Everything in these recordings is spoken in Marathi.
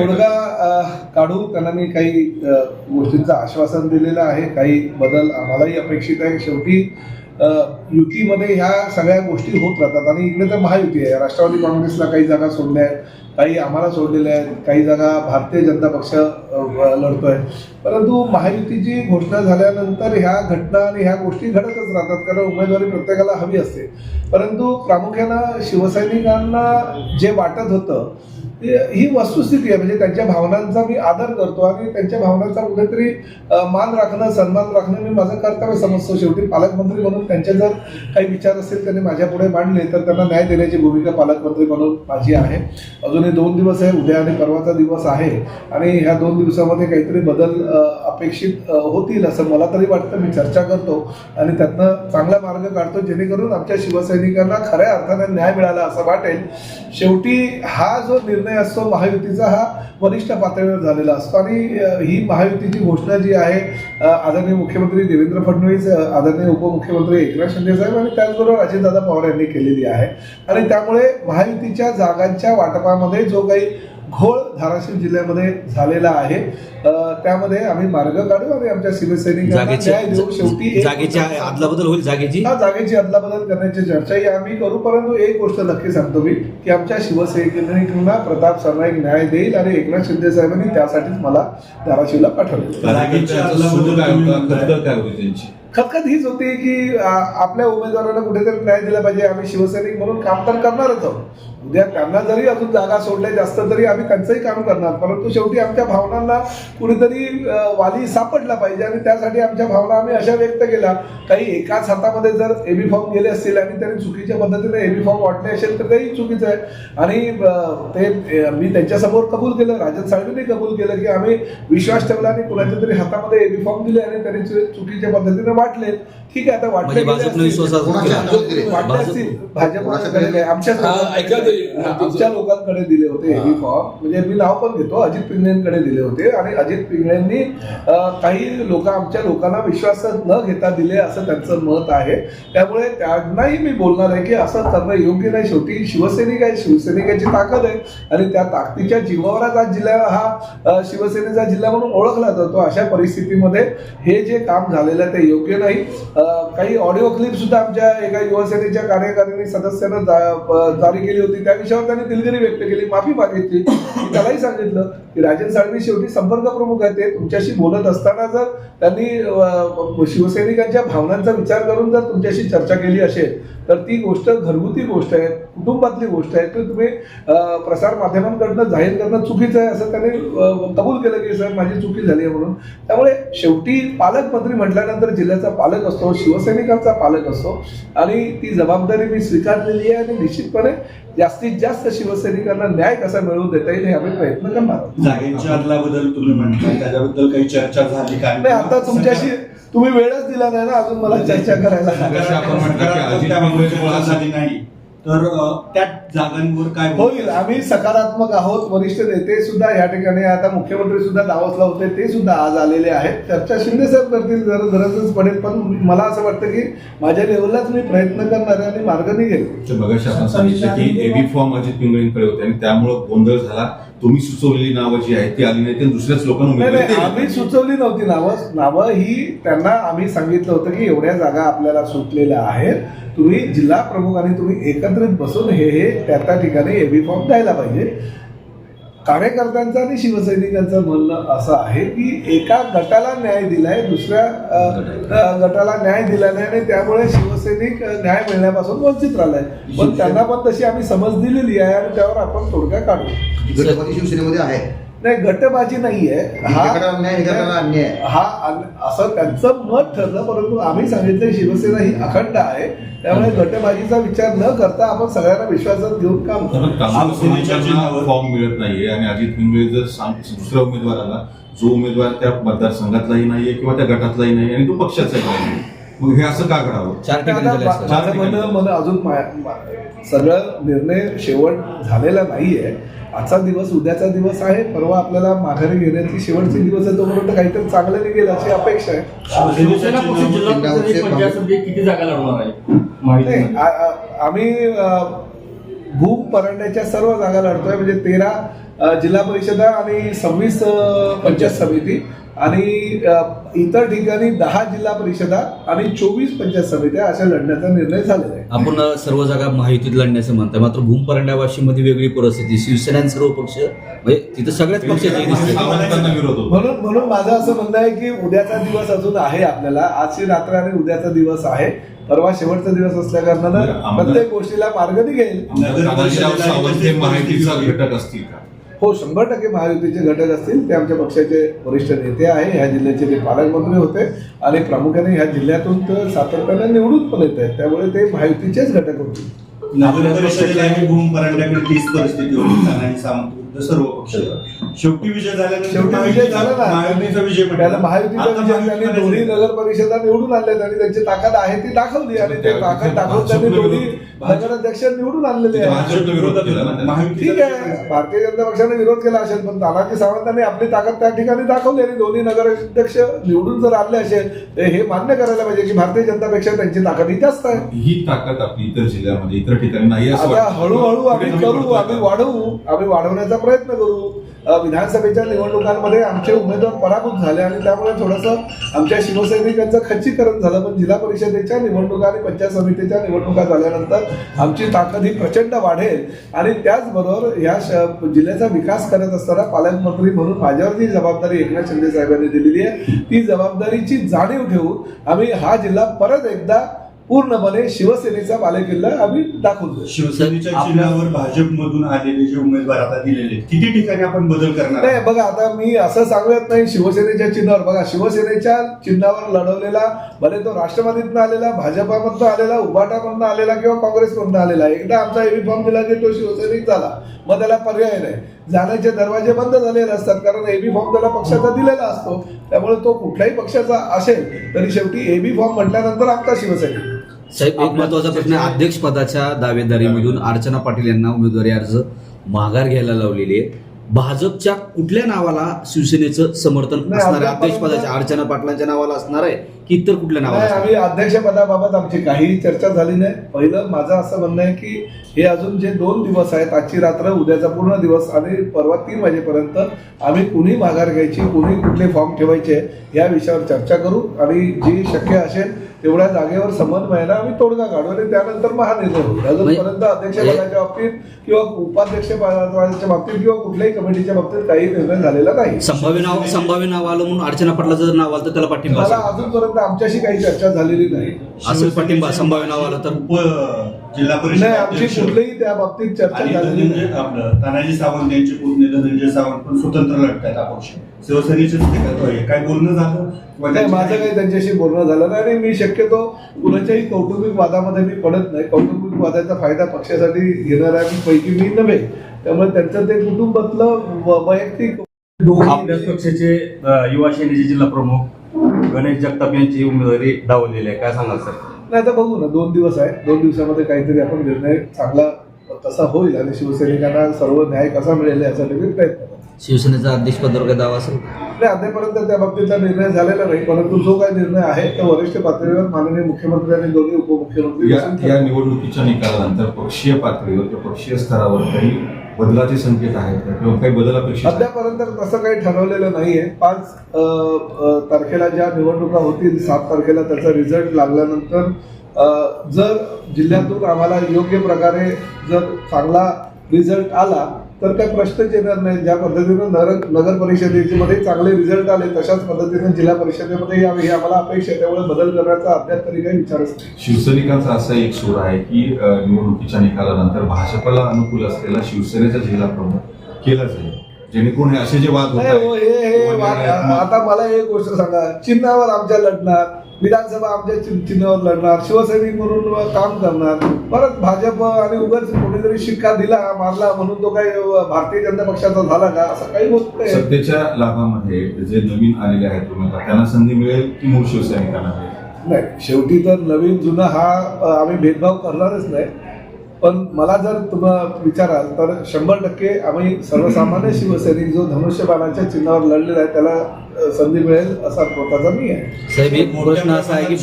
तोडगा काढू त्यांना मी काही गोष्टींचं आश्वासन दिलेलं आहे. काही बदल आम्हालाही अपेक्षित आहे. शेवटी युतीमध्ये ह्या सगळ्या गोष्टी होत राहतात. आणि इकडे तर महायुती आहे. राष्ट्रवादी काँग्रेसला काही जागा सोडल्या आहेत. काही आम्हाला सोडलेल्या आहेत. काही जागा भारतीय जनता पक्ष लढतोय. परंतु महायुतीची घोषणा झाल्यानंतर ह्या घटना आणि ह्या गोष्टी घडतच राहतात. कारण उमेदवारी प्रत्येकाला हवी असते. परंतु प्रामुख्यानं शिवसैनिकांना जे वाटत होतं ही वस्तुस्थिती आहे. म्हणजे त्यांच्या भावनांचा मी आदर करतो आणि त्यांच्या भावनांचा कुठेतरी मान राखणं सन्मान राखणं मी माझं कर्तव्य समजतो. शेवटी पालकमंत्री म्हणून त्यांचे जर काही विचार असतील त्यांनी माझ्या पुढे मांडले तर त्यांना न्याय देण्याची भूमिका पालकमंत्री म्हणून माझी आहे. अजूनही दोन दिवस आहे उद्या आणि परवाचा दिवस आहे. आणि ह्या दोन दिवसामध्ये काहीतरी बदल अपेक्षित होतील असं मला तरी वाटतं. मी चर्चा करतो आणि त्यातनं चांगला मार्ग काढतो जेणेकरून आमच्या शिवसैनिकांना खऱ्या अर्थाने न्याय मिळाला असं वाटेल. शेवटी हा जो निर्णय असतो महायुतीचा हा वरिष्ठ पातळीवर झालेला असतो. आणि ही महायुतीची घोषणा जी आहे आदरणीय मुख्यमंत्री देवेंद्र फडणवीस आदरणीय उपमुख्यमंत्री एकनाथ शिंदे साहेब आणि त्याचबरोबर अजितदादा पवार यांनी केलेली आहे. आणि त्यामुळे महायुतीच्या जागांच्या वाटपामध्ये जो काही घोळ धाराशिव जिल्ह्यामध्ये झालेला आहे. अ, त्यामध्ये आम्ही मार्ग काढू आणि आमच्या शिवसैनिकांना न्याय देऊ शेवटी जागेची एक- जागेची अदलाबदल होईल जागेची? जागेची अदलाबदल करण्याची चर्चाही आम्ही करू परंतु एक गोष्ट नक्की सांगतो मी की आमच्या शिवसैनिकांना प्रताप सरनाईक न्याय देईल आणि एकनाथ शिंदे साहेबांनी त्यासाठीच मला धाराशिवला पाठवलं. खतखत हीच होती की आपल्या उमेदवारांना कुठेतरी न्याय दिला पाहिजे. आम्ही शिवसैनिक म्हणून काम तर करणारच आहोत. उद्या त्यांना जरी अजून जागा सोडल्या जास्त तरी आम्ही त्यांचंही काम करणार. परंतु शेवटी आमच्या भावनांना कुणीतरी वाली सापडला पाहिजे आणि त्यासाठी आमच्या भावना आम्ही अशा व्यक्त केल्या. काही एकाच हातामध्ये जर एबी फॉर्म गेले असतील आणि त्यांनी चुकीच्या पद्धतीने एबी फॉर्म वाटले असेल तर तेही चुकीचं आहे. आणि ते मी त्यांच्यासमोर कबूल केलं राजन साहेबांनी कबूल केलं की आम्ही विश्वास ठेवला आणि कुणाच्या तरी हातामध्ये एबी फॉर्म दिले आणि त्यांनी चुकीच्या पद्धतीने वाटले. ठीक आहे आता वाटले म्हणजे भाजप- असतील आमच्या लोकांकडे दिले होते एबी फॉर्म. म्हणजे मी नाव पण घेतो अजित पिंगळेंकडे दिले होते आणि अजित पिंगळेंनी काही लोक आमच्या लोकांना विश्वासात न घेता दिले असं त्यांचं मत आहे. त्यामुळे त्यांनाही मी बोलणार आहे की असं करणं योग्य नाही. शेवटी शिवसैनिक आहे शिवसैनिकाची ताकद आहे आणि त्या ताकदीच्या जीवावरच आज जिल्हा हा शिवसेनेचा जिल्हा म्हणून ओळखला जातो. अशा परिस्थितीमध्ये हे जे काम झालेलं आहे ते योग्य नाही. काही ऑडिओ क्लिप सुद्धा आमच्या एका युवासेनेच्या कार्यकारिणी सदस्यानं जारी केली होती. त्या विषयावर त्यांनी दिलगिरी व्यक्त केली माफी मागितली. मी त्यालाही सांगितलं की राजन साळवी शेवटी संपर्क प्रमुख आहे ते तुमच्याशी बोलत असताना जर त्यांनी शिवसैनिकांच्या भावनांचा विचार करून जर तुमच्याशी चर्चा केली असेल तर ती गोष्ट घरगुती गोष्ट आहे कुटुंबातली गोष्ट आहे. ती तुम्ही प्रसार माध्यमांकडनं जाहीर करणं चुकीचं आहे असं त्यांनी कबूल केलं की सर माझी चुकी झाली आहे म्हणून. त्यामुळे शेवटी पालकमंत्री म्हटल्यानंतर जिल्ह्याचा पालक असतो शिवसैनिकांचा पालक असतो. आणि ती जबाबदारी मी स्वीकारलेली आहे आणि निश्चितपणे जास्तीत जास्त शिवसैनिकांना न्याय कसा मिळवून देता येईल हे आम्ही प्रयत्न करणार आहोत. जागेची अदलाबदल तुम्ही म्हणताय त्याच्याबद्दल काही चर्चा झाली काय नाही आता तुमच्याशी तुम्ही वेळच दिला नाही ना अजून मला चर्चा करायला. आपण म्हटलं की अजित झाली नाही. तर त्या जागांवर काय होईल आम्ही सकारात्मक आहोत. वरिष्ठ नेते सुद्धा या ठिकाणी आता मुख्यमंत्री सुद्धा दावसला होते. ते सुद्धा आज आलेले आहेत. चर्चा शिंदे साहेब करतील जर गरजच पडेल. पण मला असं वाटतं की माझ्या लेवललाच मी प्रयत्न करणार आणि मार्ग निघेल. ते मगाशी आपण सांगितलं की एबी फॉर्म अजित पिंगळेंकडे होते आणि त्यामुळं गोंधळ झाला. तुम्ही सुचवलेली नावं जी आहेत ती आली नाही दुसऱ्याच लोकांना आम्ही. सुचवली नव्हती नावं. नावं ही त्यांना आम्ही सांगितलं होतं की एवढ्या जागा आपल्याला सुटलेल्या आहेत. तुम्ही जिल्हा प्रमुख आणि तुम्ही एकत्रित बसून हे हे त्या त्या ठिकाणी एबी फॉर्म द्यायला पाहिजे. कार्यकर्त्यांचं आणि शिवसैनिकांचं म्हणणं असं आहे की एका गटाला न्याय दिलाय दुसऱ्या गटाला. न्याय दिला नाही आणि त्यामुळे शिवसैनिक न्याय मिळण्यापासून वंचित राहिलाय. पण त्यांना पण तशी आम्ही समज दिलेली आहे आणि त्यावर आपण तोडगा काढू. गटपती शिवसेनेमध्ये आहे. नाही गटबाजी नाहीये. एकाकडे अन्याय. हा असं त्यांचं मत ठरलं परंतु आम्ही सांगितलं शिवसेना ही अखंड आहे. त्यामुळे गटबाजीचा विचार न करता आपण सगळ्यांना विश्वासात घेऊन काम फॉर्म मिळत नाहीये आणि अजित पिंगळे जर सांग- दुसऱ्या उमेदवाराला जो उमेदवार त्या मतदारसंघातलाही नाहीये किंवा त्या गटातलाही नाही आणि तो पक्षाचाही नाही मग हे असं का करावं चार ठिकाणी. माझं मला अजून मा- मा- सगळं निर्णय शेवट झालेला नाहीये आजचा दिवस उद्याचा दिवस आहे परवा आपल्याला माघारी घेण्याची शेवटचे दिवस आहे तोपर्यंत काहीतरी चांगलं निघेल अशी अपेक्षा आहे शिवसेनेच्या शिवसेना पक्ष जिल्हा चिन्हावर- परिषद पंचायत समिती किती जागा लढवणार आहे माहिती नाही नाही. आ- आ- आम्ही अ, भूम परांड्याच्या सर्व जागा लढतोय म्हणजे तेरा जिल्हा परिषदा आणि सव्वीस पंचायत समिती आणि इतर ठिकाणी दहा जिल्हा परिषदा आणि चोवीस पंचायत समित्या अशा लढण्याचा निर्णय झालेला आहे आपण सर्व जागा महायुतीत लढण्याचं म्हणताय मात्र भूम परंड्यावाशीमध्ये वेगळी परिस्थिती शिवसेना सर्व पक्ष म्हणजे तिथं सगळ्याच पक्षाचे होतो म्हणून म्हणून माझं असं म्हणणं आहे की उद्याचा दिवस अजून आहे आपल्याला आजची रात्र आणि उद्याचा दिवस आहे परवा शेवटचा दिवस असल्या कारणानं प्रत्येक गोष्टीला मार्ग निघेल हे घटक असतील हो शंभर टक्के महायुतीचे घटक असतील ते आमच्या पक्षाचे वरिष्ठ नेते आहे ह्या जिल्ह्याचे ते पालकमंत्री होते आणि प्रामुख्याने ह्या जिल्ह्यातून तर सातत्याने निवडून पण येत आहेत. त्यामुळे ते महायुतीचेच घटक होतील होती सर्व पक्ष. शेवटी विजय झाल्यानंतर शेवटी विजय झाला ना महायुतीचा विजय त्याला म्हटला. महायुतीचा आता विजय त्यांनी महायुतीकडे दोन्ही नगर परिषदा निवडून आणल्यात आणि त्यांची ताकद आहे ती दाखवली आणि ते ताकद दाखवून त्यांनी दोन्ही नगराध्यक्ष निवडून आणलेले ठीक आहे. भारतीय जनता पक्षाने विरोध केला असेल पण तानाजी सावंतांनी आपली ताकद त्या ठिकाणी दाखवली आणि दोन्ही नगराध्यक्ष निवडून जर आणले असेल तर हे मान्य करायला पाहिजे की भारतीय जनतापेक्षा त्यांची ताकद ही जास्त आहे. ही ताकद आपली इतर जिल्ह्यामध्ये इतर ठिकाणी नाही आता. हळूहळू आम्ही करू आम्ही. वाढवू आम्ही वाढवण्याचा प्रयत्न करू. विधानसभेच्या निवडणुकांमध्ये आमचे उमेदवार पराभूत झाले आणि त्यामुळे थोडंसं आमच्या शिवसैनिकांचं खच्चीकरण झालं. पण जिल्हा परिषदेच्या निवडणुका आणि पंचायत समितीच्या निवडणुका झाल्यानंतर आमची ताकद ही प्रचंड वाढेल. आणि त्याचबरोबर या श- जिल्ह्याचा विकास करत असताना पालकमंत्री म्हणून माझ्यावर जी जबाबदारी एकनाथ शिंदे साहेबांनी दिलेली आहे ती जबाबदारीची जाणीव ठेवून आम्ही हा जिल्हा परत एकदा पूर्णपणे शिवसेनेचा बालेकिल्ला आम्ही दाखवून देऊ. शिवसेनेच्या चिन्हावर भाजपमधून आलेले जे उमेदवार आता दिलेले किती ठिकाणी आपण बदल करणार नाही? बघा आता मी असं सांगत नाही शिवसेनेच्या चिन्हावर. बघा शिवसेनेच्या चिन्हावर लढवलेला भले तो राष्ट्रवादीतनं आलेला भाजपामधनं आलेला उभाटामधनं आलेला किंवा काँग्रेसमधनं आलेला एकदा आमचा एबी फॉर्म दिला की तो शिवसैनिक झाला. मग त्याला पर्याय नाही. जाण्याचे दरवाजे बंद झालेले असतात कारण एबी फॉर्म त्याला पक्षाचा दिलेला असतो. त्यामुळे तो कुठल्याही पक्षाचा असेल तरी शेवटी एबी फॉर्म म्हटल्यानंतर आमचा शिवसैनिक. साहेब एक महत्त्वाचा प्रश्न अध्यक्ष पदाच्या दावेदारीमधून अर्चना पाटील यांना उमेदवारी अर्ज माघार घ्यायला लावलेली आहे. भाजपच्या कुठल्या नावाला शिवसेनेचं समर्थन असणार आहे? अध्यक्ष पदाच्या अर्चना पाटलांच्या नावाला असणार आहे की इतर कुठल्या नावाला आम्ही अध्यक्षपदाबाबत आमची काहीही चर्चा झाली नाही. पहिलं माझं असं म्हणणं आहे की हे अजून जे दोन दिवस आहेत आजची रात्र उद्याचा पूर्ण दिवस आणि परवा तीन वाजेपर्यंत आम्ही कुणी माघार घ्यायची कुणी कुठले फॉर्म ठेवायचे या विषयावर चर्चा करू आणि जी शक्य असेल तेवढ्या जागेवर समन्वयानं आम्ही तोडगा काढू आणि त्यानंतर मग हा निर्णय होईल अजूनपर्यंत अध्यक्षपदाच्या बाबतीत किंवा उपाध्यक्ष पदाच्या बाबतीत किंवा कुठल्याही कमिटीच्या बाबतीत काही निर्णय झालेला नाही. संभाव्य नाव संभाव्य नाव आलं म्हणून अर्चना पाटलाचं जर नाव आलं तर त्याला पाठिंबा मला. अजूनपर्यंत आमच्याशी काही चर्चा झालेली नाही. असेल पाठिंबा संभाव्य नाव आलं तर. उप जिल्हा परिषद नाही आमची अध्यक्ष. कुठलीही त्या बाबतीत चर्चा आणि झालेली धनंजय नाही. आपलं तानाजी सावंत यांचे पुतणे धनंजय सावंत पण स्वतंत्र लढतायत अपक्ष. आहे? काय बोलणं झालं? माझं काही त्यांच्याशी बोलणं झालं नाही आणि मी शक्यतो कुणाच्याही कौटुंबिक वादामध्ये मी पडत नाही. कौटुंबिक वादाचा फायदा पक्षासाठी घेणाऱ्या पैकी मी नव्हे. त्यामुळे त्यांचं ते कुटुंबातलं वैयक्तिक आपल्याच पक्षाचे युवा सेनेचे जिल्हा प्रमुख गणेश जगताप यांची उमेदवारी डावलेली आहे. काय सांगाल सर? नाही आता बघू ना. दोन दिवस आहे. दोन दिवसामध्ये काहीतरी आपण निर्णय चांगला कसा होईल आणि शिवसैनिकांना सर्व न्याय कसा मिळेल यासाठी मी प्रयत्न करतो शिवसेनेचा अध्यक्ष पदावर काही दावा असेल नाही अद्यापर्यंत त्या बाबतीतला निर्णय झालेला नाही परंतु जो काही निर्णय आहे तो वरिष्ठ पातळीवर माननीय मुख्यमंत्री आणि दोन्ही उपमुख्यमंत्री या या. निवडणुकीच्या निकालानंतर पक्षीय पातळीवर किंवा पक्षीय स्तरावर काही बदलाचे संकेत आहेत का किंवा काही बदल अपेक्षित आहेत? अद्यापर्यंत तसं काही ठरवलेलं नाहीये पाच अ, अ, तारखेला ज्या निवडणुका होतील सात तारखेला त्याचा रिझल्ट लागल्यानंतर जर जिल्ह्यातून आम्हाला योग्य प्रकारे जर चांगला रिझल्ट आला तर काही प्रश्नच येणार नाही ज्या पद्धतीनं नगर नगर परिषदेमध्ये चांगले रिझल्ट आले तशाच पद्धतीने जिल्हा परिषदेमध्ये यावे ही आम्हाला अपेक्षा आहे. त्यामुळे बदल करण्याचा अद्याप तरी काही विचारच नाही. शिवसैनिकांचा असा एक सूर आहे की निवडणुकीच्या निकालानंतर भाजपला अनुकूल असलेला शिवसेनेचा जिल्हा प्रमुख केला जाईल. जेणेकरून असे जे वाद हो, वाद- आता मला एक गोष्ट सांगा. चिन्हावर आमच्या लढणार. विधानसभा आमच्या चिन्ह- चिन्हावर लढणार शिवसैनिक म्हणून काम करणार. परत भाजप आणि उगाच कोणीतरी शिक्का दिला मारला म्हणून तो काही भारतीय जनता पक्षाचा झाला का? असं काही होत नाही सत्तेच्या लाभामध्ये जे नवीन आलेले आहेत उमेदवार त्यांना संधी मिळेल की मूळ शिवसैनिकांना नाही शेवटी तर नवीन जुना हा आम्ही भेदभाव करणारच नाही. पण मला जर तुम्हाला विचाराल तर शंभर टक्के आम्ही सर्वसामान्य शिवसैनिक जो धनुष्यबाणाच्या चिन्हावर लढलेला आहे त्याला संधी मिळेल असा स्वतःचा मी आहे. साहेब एक प्रश्न असा आहे की.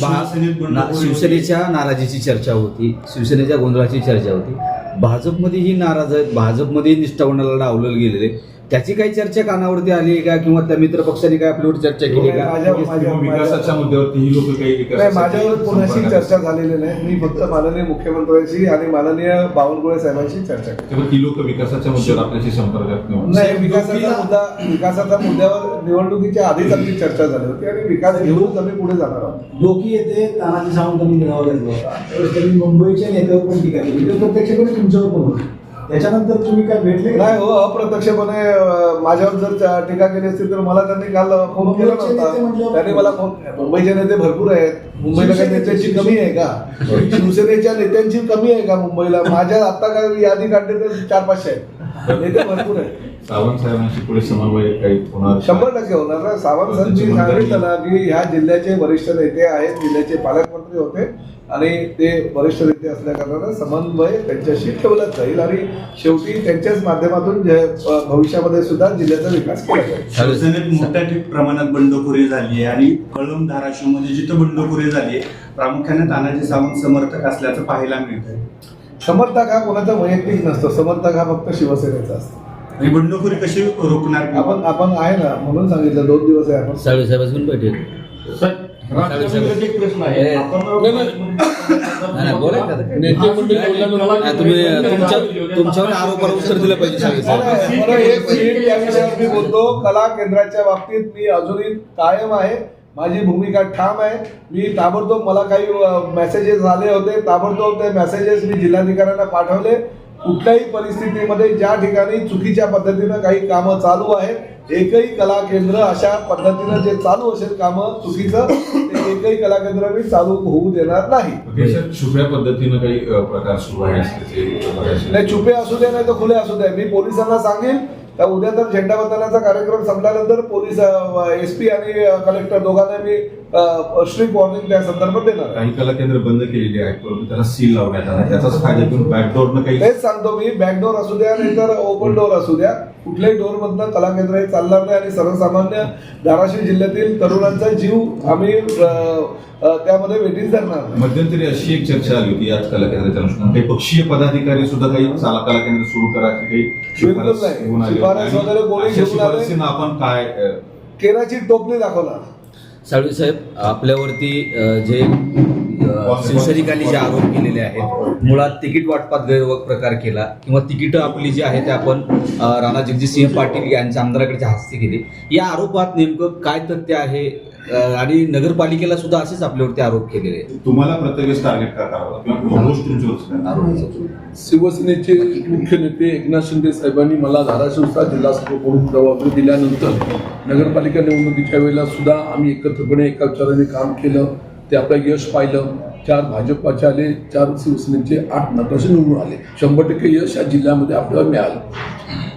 शिवसेनेच्या नाराजीची चर्चा होती शिवसेनेच्या गोंधळाची चर्चा होती. भाजपमध्येही नाराज आहेत भाजपमध्ये निष्ठावनाला डावलं गेलेले त्याची काही चर्चा कानावरती आली आहे का? किंवा त्या मित्र पक्षांनी काय आपल्यावर चर्चा केली का? विकासाच्या मुद्द्यावरती ही लोक काही माझ्यावर कोणाशी चर्चा झालेली नाही. मी फक्त माननीय मुख्यमंत्र्यांशी आणि माननीय बावनकुळे साहेबांशी चर्चा केली. ती लोक विकासाच्या मुद्द्यावर आपल्याशी संपर्कात नव्हती. नाही विकासाचा मुद्दा विकासाच्या मुद्द्यावर निवडणुकीच्या आधीच आमची चर्चा झाली होती आणि विकास घेऊनच आम्ही पुढे जाणार आहोत. डोकी येते तानाजी होता त्यावेळेस त्यांनी मुंबईच्या नेत्यावर पण टीका केली. ते प्रत्यक्षपणे तुमच्यावर पण होती. त्याच्यानंतर तुम्ही काय भेटले? नाही हो अप्रत्यक्षपणे माझ्यावर जर टीका केली असती तर मला त्यांनी काल फोन केला नव्हता. त्यांनी मला फोन मुंबईचे नेते भरपूर आहेत. मुंबईला काही नेत्यांची कमी आहे का? शिवसेनेच्या नेत्यांची कमी आहे का मुंबईला? माझ्या आता काय यादी काढली तर चार पाचशे आहेत नेते भरपूर आहेत. सावंत साहेबांशी पुढे समन्वय काही होणार? शंभर टक्के होणार ना. सावंत सरांनी सांगितलं ना की ह्या जिल्ह्याचे वरिष्ठ नेते आहेत जिल्ह्याचे पालकमंत्री होते. आणि ते वरिष्ठ नेते असल्या कारणानं समन्वय त्यांच्याशी ठेवलाच जाईल. आणि शेवटी त्यांच्याच माध्यमातून भविष्यामध्ये सुद्धा जिल्ह्याचा विकास केला जाईल. शिवसेनेत मोठ्या ठिक- प्रमाणात बंडखोरी झाली आहे आणि कळंब धाराशिवमध्ये जिथं बंडखोरी झाली आहे प्रामुख्याने तानाजी सावंत समर्थक असल्याचं पाहायला मिळतंय. समर्थक हा कोणाचा वैयक्तिक नसतो. समर्थक हा फक्त शिवसेनेचा असतो. आणि बंडखोरी कशी रोखणार आपण आपण आहे ना म्हणून सांगितलं दोन दिवस आहे आपण. साळवे साहेबांसून बैठक. राजकारणामध्ये एक प्रश्न आहे. ए, आपण नाही, नाही, बोला की आता. नेते मंडळी बोलल्यानंतर नाही, तुम्ही तुमच्या तुमच्यावर आरोपाला उत्तर दिलं पाहिजे साळवे साहेब. नाही, बरं, एक मिनिट या विषयावर मी बोलतो. कला केंद्राच्या बाबतीत मी अजूनही कायम आहे. माझी भूमिका ठाम आहे. मी ताबडतोब मला काही मेसेजेस आले होते. ताबडतोब ते मेसेजेस मी जिल्हाधिकाऱ्यांना पाठवले. कुठल्याही परिस्थितीमध्ये ज्या ठिकाणी चुकीच्या पद्धतीनं काही कामं चालू आहेत एकही कला केंद्र अशा पद्धतीनं जे चालू असेल कामं चुकीचं ते एकही कला केंद्र मी चालू होऊ देणार नाही छुप्या पद्धतीनं काही प्रकार सुरू आहे. नाही छुपे असू दे नाही तर खुले असू दे मी पोलिसांना सांगेन तर उद्या तर झेंडावंदनाचा कार्यक्रम संपल्यानंतर पोलीस एस पी आणि कलेक्टर दोघांना मी स्ट्रिक्ट वॉर्निंग त्या संदर्भात देणार. काही कला केंद्र बंद केलेली आहेत परंतु त्याला सील लावण्यात आला त्याचाच फायदा घेऊन बॅकडोरनं काही तेच सांगतो मी बॅकडोर असू द्या नाही तर ओपन डोअर असू द्या. कुठल्याही डोअर मधनं कला केंद्र हे चालणार नाही आणि सर्वसामान्य धाराशिव जिल्ह्यातील तरुणांचा जीव आम्ही त्यामध्ये वेटीस धरणार. मध्यंतरी अशी एक चर्चा आली होती याच कला केंद्राच्या अनुषंगाने. काही पक्षीय पदाधिकारी सुद्धा काही चाला कला केंद्र सुरू करा की काही शिफारस वगैरे कोणी आपण काय केराची टोपली दाखवणार. साळवी साहेब आपल्यावरती जे अ, शिवसैनिकांनी जे आरोप केलेले आहेत मुळात तिकीट वाटपात गैरवग प्रकार केला किंवा तिकीटं आपली जी आहे ते आपण राणा जगजितसिंह पाटील यांच्या आमदाराकडच्या हस्ते केली. या आरोपात नेमकं काय तथ्य आहे? आणि नगरपालिकेला सुद्धा असेच आपल्यावरती आरोप केलेले आहेत. तुम्हाला प्रत्येक टार्गेट का करावं किंवा दोष शिवसेनेचे मुख्य नेते एकनाथ शिंदे साहेबांनी मला धाराशिवचा जिल्हा प्रमुख जबाबदारी दिल्यानंतर नगरपालिका निवडणुकीच्या वेळेला सुद्धा आम्ही एकत्रपणे एका विचाराने काम केलं. ते आपलं यश पाहिलं. चार भाजपाचे आले चार शिवसेनेचे आठ नगराचे निवडून आले. शंभर टक्के यश या जिल्ह्यामध्ये आपल्याला मिळालं.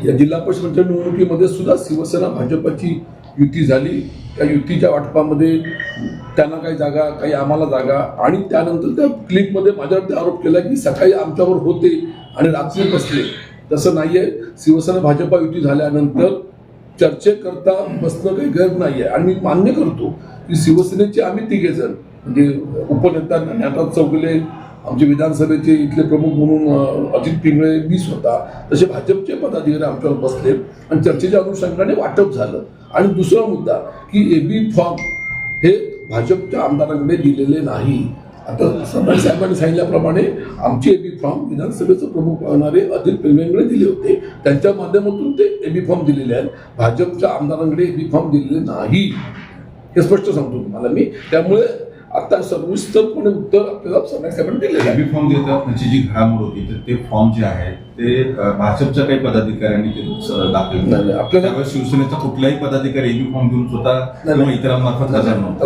या जिल्हा परिषदेच्या निवडणुकीमध्ये सुद्धा शिवसेना भाजपाची युती झाली. त्या युतीच्या वाटपामध्ये त्यांना काही जागा काही आम्हाला जागा आणि त्यानंतर त्या क्लिपमध्ये माझ्यावरती आरोप केला की सकाळी आमच्यावर होते आणि रात्री बसले. तसं नाही आहे शिवसेना भाजपा युती झाल्यानंतर चर्चेकरता बसणं काही गरज नाहीये. आणि मी मान्य करतो की शिवसेनेचे आम्ही तिघे जण म्हणजे उपनेता ज्ञानराज चौगुले आमचे विधानसभेचे इथले प्रमुख म्हणून अजित पिंगळे मी स्वतः तसे भाजपचे पदाधिकारी आमच्यावर बसले आणि चर्चेच्या अनुषंगाने वाटप झालं. आणि दुसरा मुद्दा की ए बी फॉर्म हे भाजपच्या आमदारांकडे दिलेले नाही. आता सरदार साहेबांनी सांगितल्याप्रमाणे आमचे ए बी फॉर्म विधानसभेचे प्रमुख पाहणारे अजित पिंगळेंकडे दिले होते. त्यांच्या माध्यमातून ते ए बी फॉर्म दिलेले आहेत. भाजपच्या आमदारांकडे ए बी फॉर्म दिलेले नाही. हे स्पष्ट सांगतो तुम्हाला मी. त्यामुळे आता सविस्तरपणे उत्तर आपल्याला साहेबांनी दिलेलं आहे. एबी फॉर्म देतात त्याची जी घडामोड होती तर ते फॉर्म जे आहेत ते भाजपच्या काही पदाधिकाऱ्यांनी ते दाखल आपल्याला- शिवसेनेचा कुठलाही पदाधिकारी एबी फॉर्म देऊन स्वतः. किंवा इतरांमार्फत हजर नव्हता.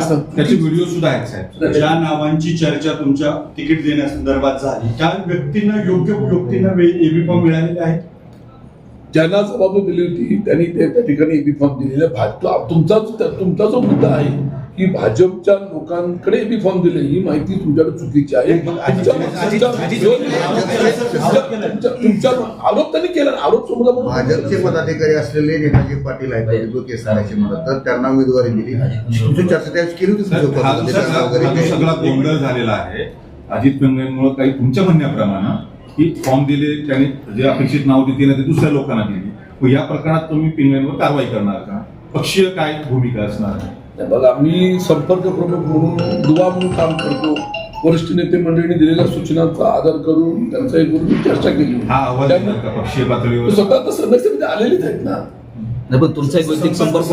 आहे. त्याचे व्हिडिओ सुद्धा आहेत साहेब. ज्या नावांची चर्चा तुमच्या तिकीट देण्यासंदर्भात झाली त्या व्यक्तींना योग्य व्यक्तींना एबी फॉर्म मिळालेले आहेत? ज्यांना जबाबदारी दिली होती त्यांनी ते त्या ठिकाणी एबी फॉर्म दिलेले भाजप तुमचा तुमचा जो मुद्दा आहे की भाजपच्या लोकांकडे एबी फॉर्म दिले. ही माहिती तुमच्याकडे चुकीची आहे. तुमच्या- आरोप त्यांनी केला. आरोप समजा भाजपचे पदाधिकारी असलेले नेताजी पाटील आहेत केसराची म्हणत तर त्यांना उमेदवारी दिली. तुमची चर्चा त्यावेळेस केली होती सगळा हा जो वगैरे. सगळा गोंधळ झालेला आहे. अजित पिंगळेंमुळे काही तुमच्या म्हणण्याप्रमाणे की फॉर्म दिले त्याने जे अपेक्षित नाव ना ते दुसऱ्या लोकांना दिली. या प्रकरणात तुम्ही पिंगळ्यांवर कारवाई करणार का? पक्षीय काय भूमिका असणार आहे? नाही, बघा आम्ही संपर्क प्रमुख म्हणून दुवा म्हणून काम करतो. वरिष्ठ नेते मंडळींनी दिलेल्या सूचनांचा आदर करून त्यांचा एक करून चर्चा केली हा स्वतः तर सदस्य आलेलेच आहेत ना. नाही पण तुमचा एक वैयक्तिक संपर्क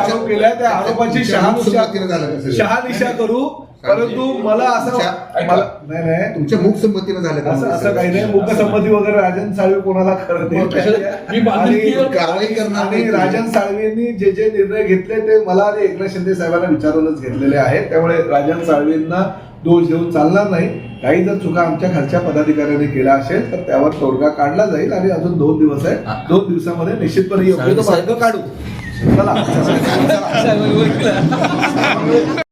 आरोप केला त्या आरोपाची? शहानिशा करू परंतु मला असं नाही नाही. तुमच्या मुखसंमतीनं झालं का? असं असं काही नाही. मुकसंमती वगैरे राजन साळवे कोणाला करत कारवाई करणार आणि नाही. राजन साळवेंनी जे जे निर्णय घेतले ते मला आणि एकनाथ शिंदे साहेबांना विचारूनच घेतलेले आहेत. त्यामुळे राजन साळवेंना दोष देऊन चालणार नाही. काही जर चुका आमच्या खालच्या पदाधिकाऱ्यांनी केल्या असेल तर त्यावर तोडगा काढला जाईल आणि अजून दोन दिवस आहे दोन दिवसामध्ये निश्चितपणे योग्य तो काढू. चला.